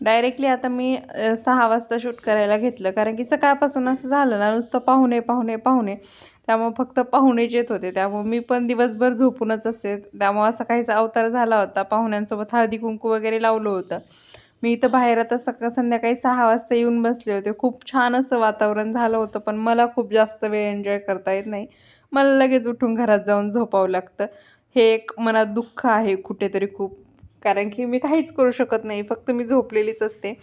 Directly आता मी सहा वाजता शूट करायला घेतलं. कारण की सकाळपासून असं झालं ना नुसतं पाहुणे पाहुणे पाहुणे. त्यामुळं फक्त पाहुणेच येत होते. त्यामुळे मी पण दिवसभर झोपूनच असते त्यामुळं असा काहीसा अवतार झाला होता. पाहुण्यांसोबत हळदी कुंकू वगैरे लावलं होतं. मी इथं बाहेर आता सकाळ संध्याकाळी सहा वाजता येऊन बसले होते. खूप छान असं वातावरण झालं होतं पण मला खूप जास्त वेळ एन्जॉय करता येत नाही. मला लगेच उठून घरात जाऊन झोपावं लागतं. हे एक मनात दुःख आहे कुठेतरी खूप. कारण की मी काहीच करू शकत नाही फक्त मी झोपलेलीच असते.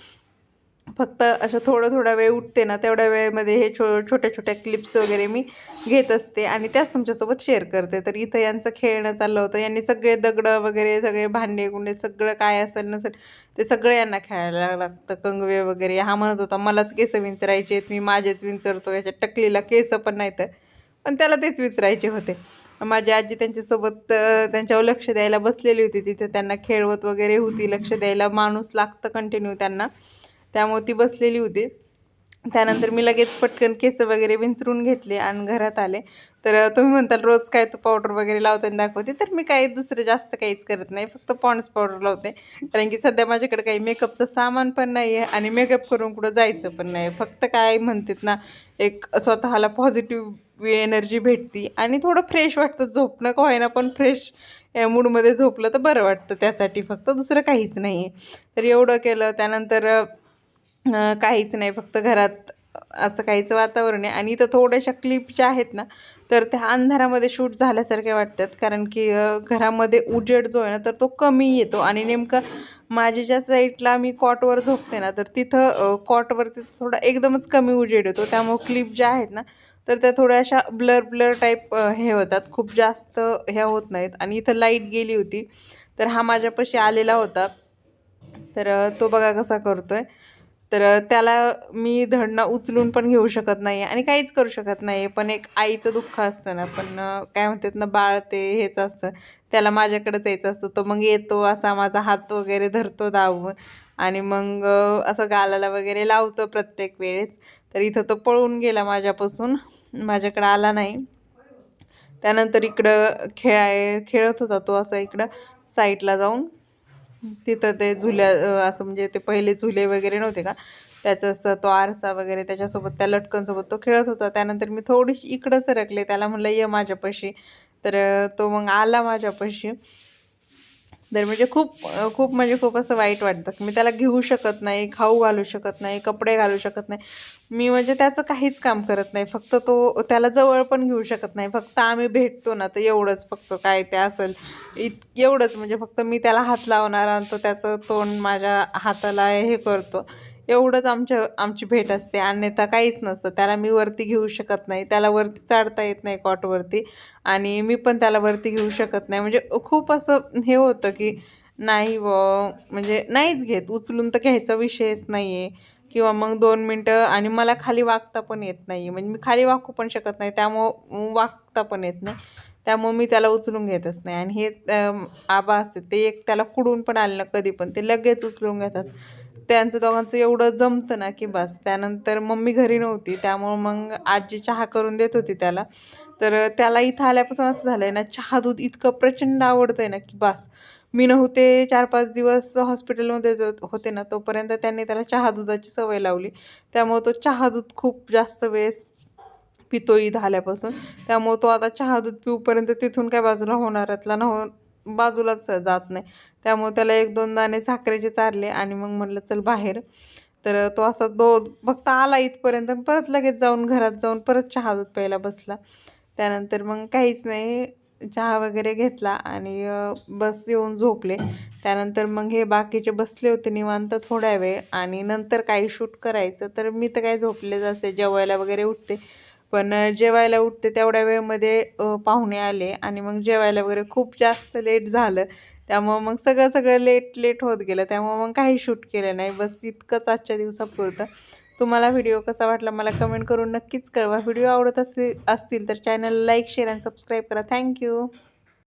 फक्त असं थोडं थोडा वेळ उठते ना तेवढ्या वेळेमध्ये हे छो छोट्या छोट्या क्लिप्स वगैरे मी घेत असते आणि त्याच तुमच्यासोबत शेअर करते. तर इथं यांचं खेळणं चाललं होतं यांनी सगळे दगडं वगैरे सगळे भांडे गुंडे सगळं काय असेल नसेल ते सगळं यांना खेळायला लागतं. कंगवे वगैरे हा म्हणत होता मलाच केस विंचरायचे आहेत मी माझेच विंचरतो याच्या टकलीला केस पण नाही तर पण त्याला तेच विचरायचे होते. माझी आजी त्यांच्यासोबत त्यांच्यावर लक्ष द्यायला बसलेली होती. तिथे त्यांना खेळवत वगैरे होती लक्ष द्यायला माणूस लागतं कंटिन्यू त्यांना. त्यामुळे ती बसलेली होती. त्यानंतर मी लगेच पटकन केस वगैरे विंचरून घेतले आणि घरात आले. तर तुम्ही म्हणताल रोज काय तू पावडर वगैरे लावताना दाखवते. तर मी काही दुसरं जास्त काहीच करत नाही. फक्त पॉन्ड्स पावडर लावते. कारण की सध्या माझ्याकडे काही मेकअपचं सामान पण नाही आहे आणि मेकअप करून कुठं जायचं पण नाही. फक्त काय म्हणतात ना एक स्वतःला पॉझिटिव्ह एनर्जी भेटती आणि थोडं फ्रेश वाटतं. झोपणं का होईना पण फ्रेश मूडमध्ये झोपलं तर बरं वाटतं. त्यासाठी फक्त दुसरं काहीच नाही आहे तर एवढं केलं. त्यानंतर काहीच नाही फक्त घरात असं काहीचं वातावरण आहे. आणि इथं थोड्याशा क्लिप ज्या आहेत ना तर त्या अंधारामध्ये शूट झाल्यासारख्या वाटतात. कारण की घरामध्ये उजेड जो आहे ना तर तो कमी येतो. आणि नेमकं माझ्या ज्या साईडला मी कॉटवर झोपते ना तर तिथं कॉटवरती थोडा एकदमच कमी उजेड येतो. त्यामुळे क्लिप ज्या आहेत ना तर त्या थोड्याशा ब्लर ब्लर टाईप हे होतात. खूप जास्त ह्या होत नाहीत. आणि इथं लाइट गेली होती तर हा माझ्यापाशी आलेला होता. तर तो बघा कसा करतो आहे तर त्याला मी धडणं उचलून पण घेऊ शकत नाही आणि काहीच करू शकत नाही पण एक आईचं दुःख असतं ना पण काय म्हणतात ना बाळ ते हेच असतं. त्याला माझ्याकडेच यायचं असतं. तो मग येतो असा माझा हात वगैरे धरतो दाबून आणि मग असं गालाला वगैरे लावतो प्रत्येक वेळेस. तर इथं तो पळून गेला माझ्यापासून. माझ्याकडं आला नाही. त्यानंतर इकडं खेळाय खेळत होता तो असं इकडं साईडला जाऊन. तिथं ते झुल्या असं म्हणजे ते पहिले झुले वगैरे नव्हते का? त्याचं असं तो आरसा वगैरे त्याच्यासोबत त्या लटकनसोबत तो खेळत होता. त्यानंतर मी थोडीशी इकडं सरकले. त्याला म्हणलं ये माझ्यापाशी. तर तो मग आला माझ्यापाशी. तर म्हणजे खूप खूप म्हणजे खूप असं वाईट वाटतं. की मी त्याला घेऊ शकत नाही खाऊ घालू शकत नाही कपडे घालू शकत नाही. मी म्हणजे त्याचं काहीच काम करत नाही. फक्त तो त्याला जवळ पण घेऊ शकत नाही. फक्त आम्ही भेटतो ना तर एवढंच फक्त काय ते असेल. इत एवढंच म्हणजे फक्त मी त्याला हात लावणार आणि तो त्याचं तोंड माझ्या हाताला हे करतो. एवढंच आमच्या आमची भेट असते. अन्यथा काहीच नसतं. त्याला मी वरती घेऊ शकत नाही. त्याला वरती चढता येत नाही कॉटवरती. आणि मी पण त्याला वरती घेऊ शकत नाही. म्हणजे खूप असं हे होतं की नाही व म्हणजे नाहीच घेत. उचलून तर घ्यायचा विषयच नाही आहे किंवा मग दोन मिनटं आणि मला खाली वागता पण येत नाही म्हणजे मी खाली वाकू पण शकत नाही. त्यामुळं वागता पण येत नाही. त्यामुळे मी त्याला उचलून घेतच नाही. आणि हे आबा असते ते एक त्याला कुडून पण आले ना कधी पण ते लगेच उचलून घेतात. त्यांचं दोघांचं एवढं जमतं ना की बस. त्यानंतर मम्मी घरी नव्हती त्यामुळं मग आजी चहा करून देत होती त्याला. तर त्याला इथं आल्यापासून असं झालं आहे ना चहा दूध इतकं प्रचंड आवडतं आहे ना की बस. मी नव्हते चार पाच दिवस हॉस्पिटलमध्ये होते ना तोपर्यंत त्यांनी त्याला चहा दुधाची सवय लावली. त्यामुळे तो चहा दूध खूप जास्त वेळेस पितो ईद आल्यापासून त्यामुळे तो आता चहा दूध पिऊपर्यंत तिथून काय बाजूला होणारातला न हो बाजूलाच जात नाही. त्यामुळे त्याला एक दोन दाणे साखरेचे चारले आणि मग म्हटलं चल बाहेर. तर तो असा दो फक्त आला इथपर्यंत परत लगेच जाऊन घरात जाऊन परत चहा दूध प्यायला बसला. त्यानंतर मग काहीच नाही चहा वगैरे घेतला आणि बस येऊन झोपले. त्यानंतर मग हे बाकीचे बसले होते निवांत थोड्या वेळ आणि नंतर काही शूट करायचं. तर मी तर काय झोपलेच असते जेवायला वगैरे उठते. पण जेवायला उठते तेवढ्या वेळमध्ये पाहुणे आले आणि मग जेवायला वगैरे खूप जास्त लेट झालं. त्यामुळं मग सगळं सगळं लेट लेट होत गेलं. त्यामुळं मग काही शूट केलं नाही. बस इतकंच आजच्या दिवसापुरतं तुम्हाला व्हिडिओ कसा वाटला मला कमेंट करून नक्कीच कळवा. व्हिडिओ आवडत असतील तर चॅनल लाईक शेअर आणि सबस्क्राईब करा. Thank you.